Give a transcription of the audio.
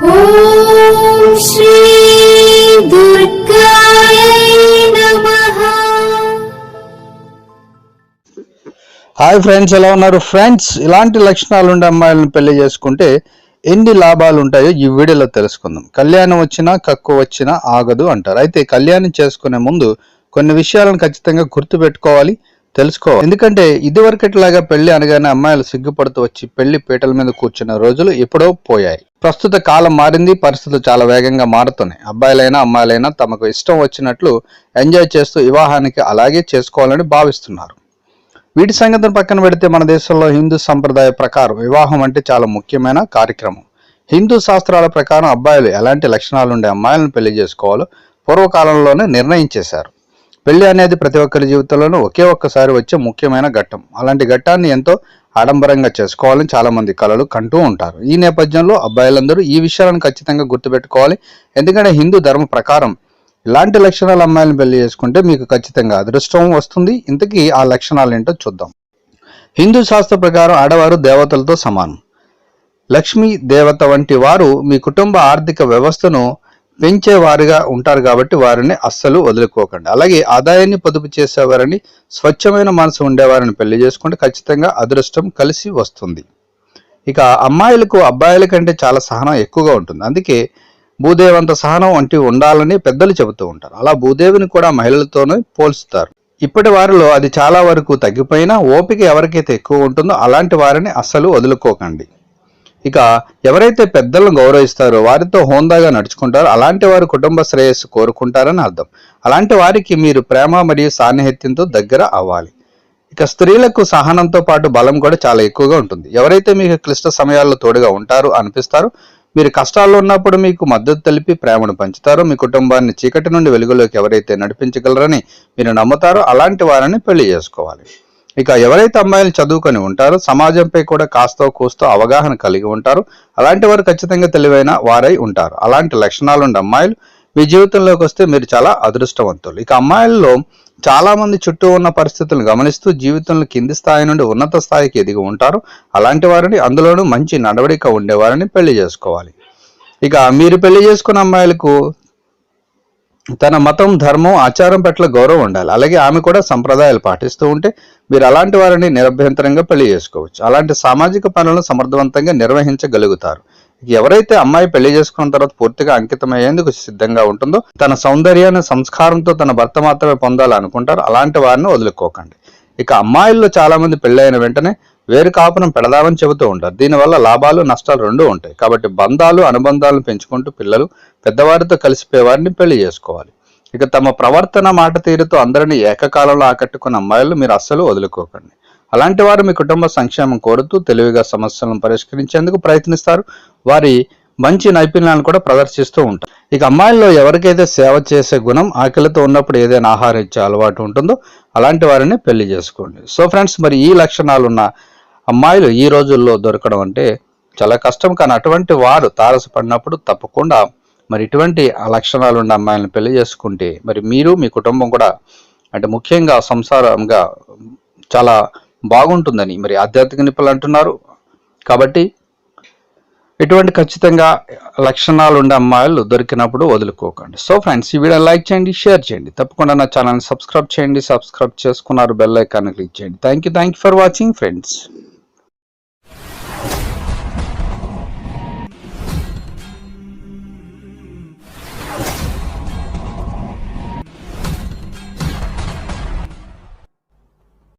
Hi friends ఎలా ఉన్నారు? Friends ఇలాంటి లక్షణాలు ఉండే అమ్మాయిలను పెళ్ళి చేసుకుంటే ఎన్ని లాభాలు ఉంటాయో ఈ వీడియోలో తెలుసుకుందాం. కళ్యాణం వచ్చినా కక్కు వచ్చినా ఆగదు అంటారు. అయితే కళ్యాణం చేసుకునే ముందు కొన్ని విషయాలను ఖచ్చితంగా గుర్తుపెట్టుకోవాలి. తెలుసుకోవాలి ఎందుకంటే ఇదివరకట్లాగా పెళ్ళి అనగానే అమ్మాయిలు సిగ్గుపడుతూ వచ్చి పెళ్ళి పీటల మీద కూర్చున్న రోజులు ఎప్పుడో పోయాయి. ప్రస్తుత కాలం మారింది పరిస్థితులు చాలా వేగంగా మారుతున్నాయి. అబ్బాయిలైనా అమ్మాయిలైనా తమకు ఇష్టం వచ్చినట్లు ఎంజాయ్ చేస్తూ వివాహానికి అలాగే చేసుకోవాలని భావిస్తున్నారు. వీటి సంగతిని పక్కన పెడితే మన దేశంలో హిందూ సంప్రదాయ ప్రకారం వివాహం అంటే చాలా ముఖ్యమైన కార్యక్రమం. హిందూ శాస్త్రాల ప్రకారం అబ్బాయిలు ఎలాంటి లక్షణాలు ఉండే అమ్మాయిలను పెళ్ళి చేసుకోవాలో పూర్వకాలంలోనే నిర్ణయించేశారు పెళ్ళి అనేది ప్రతి ఒక్కరి జీవితంలోనూ ఒకే ఒక్కసారి వచ్చే ముఖ్యమైన ఘట్టం. అలాంటి ఘట్టాన్ని ఎంతో ఆడంబరంగా చేసుకోవాలని చాలామంది కళలు కంటూ ఉంటారు. ఈ నేపథ్యంలో అబ్బాయిలందరూ ఈ విషయాలను ఖచ్చితంగా గుర్తుపెట్టుకోవాలి. ఎందుకంటే హిందూ ధర్మ ప్రకారం ఇలాంటి లక్షణాలు అమ్మాయిలను పెళ్ళి చేసుకుంటే మీకు ఖచ్చితంగా అదృష్టం వస్తుంది. ఇంతకీ ఆ లక్షణాలు ఏంటో చూద్దాం. హిందూ శాస్త్ర ప్రకారం ఆడవారు దేవతలతో సమానం. లక్ష్మీ దేవత వంటి వారు మీ కుటుంబ ఆర్థిక వ్యవస్థను పెంచేవారుగా ఉంటారు కాబట్టి వారిని అస్సలు వదులుకోకండి. అలాగే ఆదాయాన్ని పొదుపు చేసేవారని స్వచ్ఛమైన మనసు ఉండేవారిని పెళ్ళి చేసుకుంటే ఖచ్చితంగా అదృష్టం కలిసి వస్తుంది. ఇక అమ్మాయిలకు అబ్బాయిల కంటే చాలా సహనం ఎక్కువగా ఉంటుంది. అందుకే భూదేవంత సహనం వంటి ఉండాలని పెద్దలు చెబుతూ ఉంటారు. అలా భూదేవిని కూడా మహిళలతోనే పోల్చుతారు. ఇప్పటి వారిలో అది చాలా వరకు తగ్గిపోయినా ఓపిక ఎవరికైతే ఎక్కువ ఉంటుందో అలాంటి వారిని అస్సలు వదులుకోకండి. ఇక ఎవరైతే పెద్దలను గౌరవిస్తారో వారితో హోందాగా నడుచుకుంటారో అలాంటి వారు కుటుంబ శ్రేయస్సు కోరుకుంటారని అర్థం. అలాంటి వారికి మీరు ప్రేమ మరియు సాన్నిహిత్యంతో దగ్గర అవ్వాలి. ఇక స్త్రీలకు సహనంతో పాటు బలం కూడా చాలా ఎక్కువగా ఉంటుంది. ఎవరైతే మీకు క్లిష్ట సమయాల్లో తోడుగా ఉంటారు అనిపిస్తారో మీరు కష్టాల్లో ఉన్నప్పుడు మీకు మద్దతు తెలిపి ప్రేమను పంచుతారో మీ కుటుంబాన్ని చీకటి నుండి వెలుగులోకి ఎవరైతే నడిపించగలరని మీరు నమ్ముతారో అలాంటి వారిని పెళ్ళి చేసుకోవాలి. ఇక ఎవరైతే అమ్మాయిలు చదువుకొని ఉంటారో సమాజంపై కూడా కాస్తో కూస్తో అవగాహన కలిగి ఉంటారు. అలాంటి వారు ఖచ్చితంగా తెలివైన వారై ఉంటారు. అలాంటి లక్షణాలు ఉండే అమ్మాయిలు మీ జీవితంలోకి వస్తే మీరు చాలా అదృష్టవంతులు. ఇక అమ్మాయిల్లో చాలా మంది చుట్టూ ఉన్న పరిస్థితులను గమనిస్తూ జీవితంలో కింది స్థాయి నుండి ఉన్నత స్థాయికి ఎదిగి ఉంటారు. అలాంటి వారిని అందులోనూ మంచి నడవడిక ఉండేవారిని పెళ్ళి చేసుకోవాలి. ఇక మీరు పెళ్ళి చేసుకున్న అమ్మాయిలకు తన మతం ధర్మం ఆచారం పట్ల గౌరవం ఉండాలి. అలాగే ఆమె కూడా సంప్రదాయాలు పాటిస్తూ ఉంటే మీరు అలాంటి వారిని నిరభ్యంతరంగా పెళ్ళి చేసుకోవచ్చు. అలాంటి సామాజిక పనులను సమర్థవంతంగా నిర్వహించగలుగుతారు. ఎవరైతే అమ్మాయి పెళ్ళి చేసుకున్న తర్వాత పూర్తిగా అంకితమయ్యేందుకు సిద్ధంగా ఉంటుందో తన సౌందర్యాన్ని సంస్కారంతో తన భర్త మాత్రమే పొందాలనుకుంటారు అలాంటి వారిని వదులుకోకండి. ఇక అమ్మాయిల్లో చాలా మంది పెళ్ళైన వెంటనే వేరు కాపురం పెడదామని చెబుతూ ఉంటారు. దీనివల్ల లాభాలు నష్టాలు రెండూ ఉంటాయి. కాబట్టి బంధాలు అనుబంధాలను పెంచుకుంటూ పిల్లలు పెద్దవారితో కలిసిపోయే వారిని పెళ్ళి చేసుకోవాలి. ఇక తమ ప్రవర్తన మాట తీరుతో అందరినీ ఏకకాలంలో ఆకట్టుకున్న అమ్మాయిలు మీరు అస్సలు వదులుకోకండి. అలాంటి వారు మీ కుటుంబ సంక్షేమం కోరుతూ తెలివిగా సమస్యలను పరిష్కరించేందుకు ప్రయత్నిస్తారు. వారి మంచి నైపుణ్యాలను కూడా ప్రదర్శిస్తూ ఉంటారు. ఇక అమ్మాయిల్లో ఎవరికైతే సేవ చేసే గుణం ఆకలితో ఉన్నప్పుడు ఏదైనా ఆహారం ఇచ్చే అలవాటు ఉంటుందో అలాంటి వారిని పెళ్ళి చేసుకోండి. సో ఫ్రెండ్స్ మరి ఈ లక్షణాలున్న అమ్మాయిలు ఈ రోజుల్లో దొరకడం అంటే చాలా కష్టం. కానీ అటువంటి వారు తారసపడినప్పుడు తప్పకుండా మరి ఇటువంటి లక్షణాలు ఉన్న అమ్మాయిలను పెళ్ళి చేసుకుంటే మరి మీరు మీ కుటుంబం కూడా అంటే ముఖ్యంగా సంసారంగా చాలా బాగుంటుందని మరి ఆధ్యాత్మిక నిపుణులు అంటున్నారు. కాబట్టి ఇటువంటి ఖచ్చితంగా లక్షణాలు ఉండే అమ్మాయిలు దొరికినప్పుడు వదులుకోకండి. సో ఫ్రెండ్స్ ఈ వీడియో లైక్ చేయండి షేర్ చేయండి. తప్పకుండా నా ఛానల్ని సబ్స్క్రైబ్ చేయండి. సబ్స్క్రైబ్ చేసుకున్నారు బెల్ ఐకాన్ క్లిక్ చేయండి. Thank you thank you for watching friends.